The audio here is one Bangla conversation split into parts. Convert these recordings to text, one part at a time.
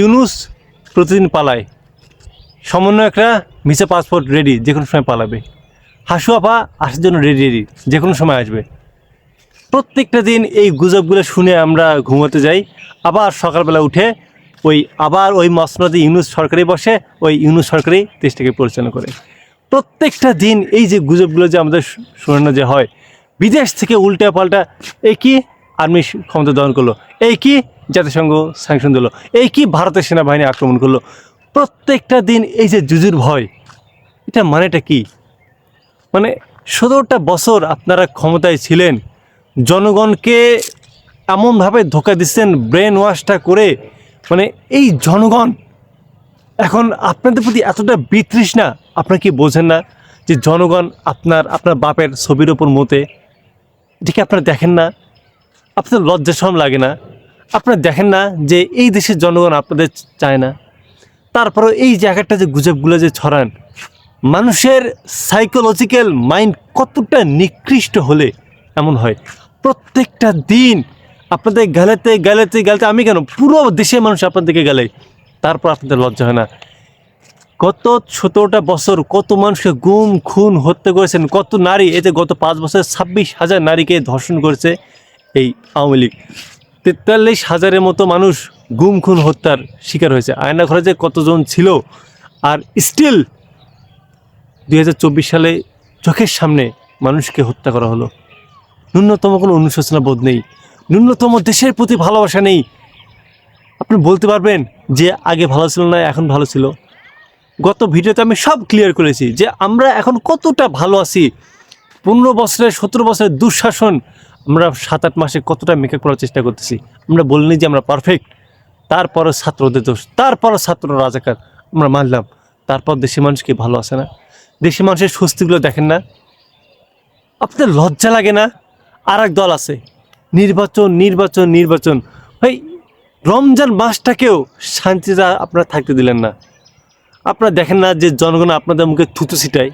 ইউনুস প্রতিদিন পালায়। সমন্বয়করা ভিসা পাসপোর্ট রেডি যে কোনো সময় পালাবে। হাসু আপা আসার জন্য রেডি রেডি যে কোনো সময় আসবে। প্রত্যেকটা দিন এই গুজবগুলো শুনে আমরা ঘুমোতে যাই। আবার সকালবেলা উঠে ওই, আবার ওই মসনদে ইউনুস সরকারি বসে, ওই ইউনুস সরকারি দেশটাকে পরিচালনা করে। প্রত্যেকটা দিন এই যে গুজবগুলো যে আমাদের শোনানো যে হয়, বিদেশ থেকে উল্টা পাল্টা এই কি আর্মি ক্ষমতা দমন করল? এই কি জাতিসংঘ স্যাংশন দিল। এই কি ভারতের সেনাবাহিনী আক্রমণ করল? প্রত্যেকটা দিন এই যে জুজুর ভয়, এটা মানেটা কি? মানে সতেরোটা বছর আপনারা ক্ষমতায় ছিলেন, জনগণকে এমনভাবে ধোকা দিচ্ছেন ব্রেন ওয়াশটা করে মানে এই জনগণ এখন আপনাদের প্রতি এতটা বিতৃষ্ণা, আপনারা কি বোঝেন না যে জনগণ আপনার আপনার বাপের ছবির ওপর মতে, এটা কি আপনারা দেখেন না? আপনার লজ্জা শরম লাগে না? আপনারা দেখেন না যে এই দেশের জনগণ আপনাদের চায় না। তারপরে এই জায়গাটা যে গুজবগুলো যে ছড়ান, মানুষের সাইকোলজিক্যাল মাইন্ড কতটা নিকৃষ্ট হলে এমন হয়? প্রত্যেকটা দিন আপনাদের গেলাতে গেলাতে গেলাতে আমি কেন? পুরো দেশের মানুষ আপনাদেরকে গেলে তারপর আপনাদের লজ্জা হয় না। গত সতেরোটা বছর কত মানুষকে গুম, খুন, হত্যা করেছেন, কত নারী যে গত পাঁচ বছরে ছাব্বিশ হাজার নারীকে ধর্ষণ করেছে এই আওয়ামী লীগ। তেতাল্লিশ হাজারের মতো মানুষ গুম, খুন, হত্যার শিকার হয়েছে। আয়না যে কতজন ছিল? আর স্টিল দু হাজার চব্বিশ সালে চোখের সামনে মানুষকে হত্যা করা হলো। ন্যূনতম কোনো অনুশোচনা বোধ নেই। ন্যূনতম দেশের প্রতি ভালোবাসা নেই। আপনি বলতে পারবেন যে আগে ভালো ছিল না, এখন ভালো ছিল। গত ভিডিওতে আমি সব ক্লিয়ার করেছি যে আমরা এখন কতটা ভালো আছি। পনেরো বছরের, সতেরো বছরের দুঃশাসন আমরা সাত আট মাসে কতটা মেকআপ করার চেষ্টা করতেছি। আমরা বলিনি যে আমরা পারফেক্ট তারপরও ছাত্রদের দোষ। তারপরও ছাত্র রাজাকার। আমরা মানলাম। তারপর দেশের মানুষ কি ভালো আছে না? দেশের মানুষের স্বস্তিগুলো দেখেন না? আপনাদের লজ্জা লাগে না? আর এক দল আছে। নির্বাচন নির্বাচন নির্বাচন। ভাই, রমজান মাসটাকেও শান্তিতে আপনারা থাকতে দিলেন না। আপনারা দেখেন না যে জনগণ আপনাদের মুখে থুতু ছিটায়।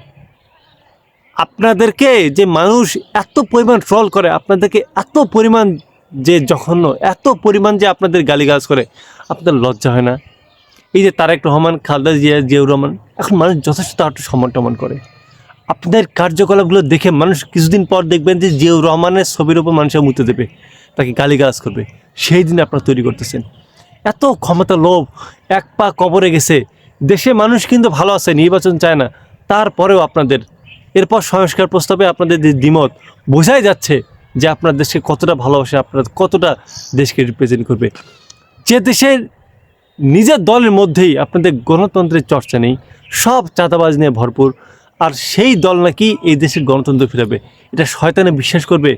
আপনাদেরকে যে মানুষ এত পরিমাণ ট্রল করে, আপনাদেরকে এত পরিমাণ যে জঘন্য, এত পরিমাণ যে আপনাদের গালিগালাজ করে, আপনাদের লজ্জা হয় না? এই যে তারেক রহমান, খালদা জিয়া, জিয়াউর রহমান, এখন মানুষ যথেষ্ট একটু সম্মান টমান করে। আপনাদের কার্যকলাপগুলো দেখে মানুষ কিছুদিন পর দেখবেন যে জিয়াউর রহমানের ছবির ওপর মানুষের মুতে দেবে, তাকে গালিগালাজ করবে। সেই দিন আপনারা তৈরি করতেছেন। এত ক্ষমতা লোভ, এক পা কবরে গেছে। দেশে মানুষ কিন্তু ভালো আছে, নির্বাচন চায় না। তারপরেও আপনাদের এরপর সংস্কার প্রস্তাবে আপনাদের যে দ্বিমত, বোঝাই যাচ্ছে যে আপনার দেশকে কতটা ভালোবাসে, আপনার কতটা দেশকে রিপ্রেজেন্ট করবে। যে দেশের নিজের দলের মধ্যেই আপনাদের গণতন্ত্রের চর্চা নেই, সব চাঁদাবাজ নিয়ে ভরপুর, আর সেই দল নাকি এই দেশের গণতন্ত্র ফিরাবে। এটা শয়তানে বিশ্বাস করবে?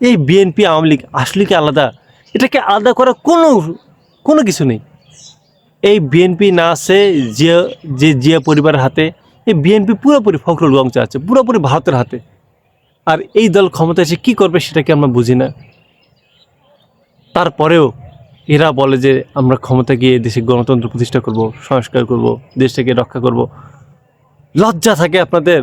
এই বিএনপি আওয়ামী লীগ আসলে কি আলাদা? এটাকে আলাদা করার কোনো কোনো কিছু নেই। এই বিএনপি না আছে জিয়া যে জিয়া পরিবারের হাতে এই বিএনপি পুরোপুরি ফখরুল গঞ্জ আছে, পুরোপুরি ভারতের হাতে। আর এই দল ক্ষমতা এসে কী করবে সেটাকে আমরা বুঝি না। তারপরেও এরা বলে যে আমরা ক্ষমতা গিয়ে দেশে গণতন্ত্র প্রতিষ্ঠা করব, সংস্কার করব, দেশটাকে রক্ষা করব। লজ্জা থাকে আপনাদের,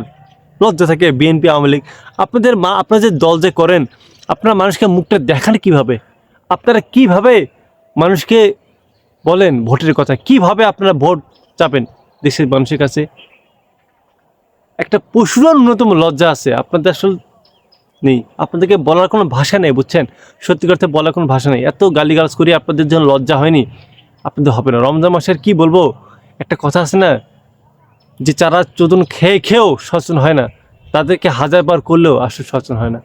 লজ্জা থাকে বিএনপি আওয়ামী লীগ। আপনাদের মা, আপনারা যে দল যে করেন, আপনারা মানুষকে মুখটা দেখান কীভাবে? আপনারা কীভাবে মানুষকে বলেন ভোটের কথা? কীভাবে আপনারা ভোট চাপেন দেশের মানুষের কাছে? একটা পশুর ন্যূনতম লজ্জা আছে। আপনাদের আসলে নেই। আপনাদেরকে বলার কোনো ভাষা নেই, বুঝছেন? সত্যি করতে বলার কোনো ভাষা নেই। এত গালিগালাজ করি আপনাদের জন্য লজ্জা হয়নি। আপনাদের হবে না। রমজান মাসের কি বলব? একটা কথা আছে না, যে চারা চোদন খেয়ে খেয়েও সচেতন হয় না, তাদেরকে হাজার বার করলেও আসলে সচেতন হয় না।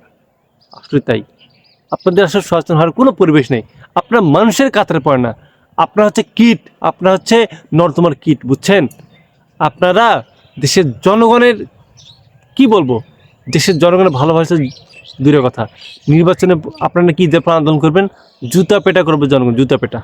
আসলে তাই। আপনাদের আসলে সচেতন হওয়ার কোনো পরিবেশ নেই। আপনারা মানুষের কাতারে পড়ে না। আপনারা হচ্ছে কীট, আপনারা হচ্ছে নর্দমার কীট, বুঝছেন? আপনারা দেশের জনগণের, কি বলব? দেশের জনগণের ভালোবাসা দূরের কথা। নির্বাচনে আপনারা কি দিয়ে আন্দোলন করবেন, জুতা পেটা করবে জনগণ, জুতা পেটা।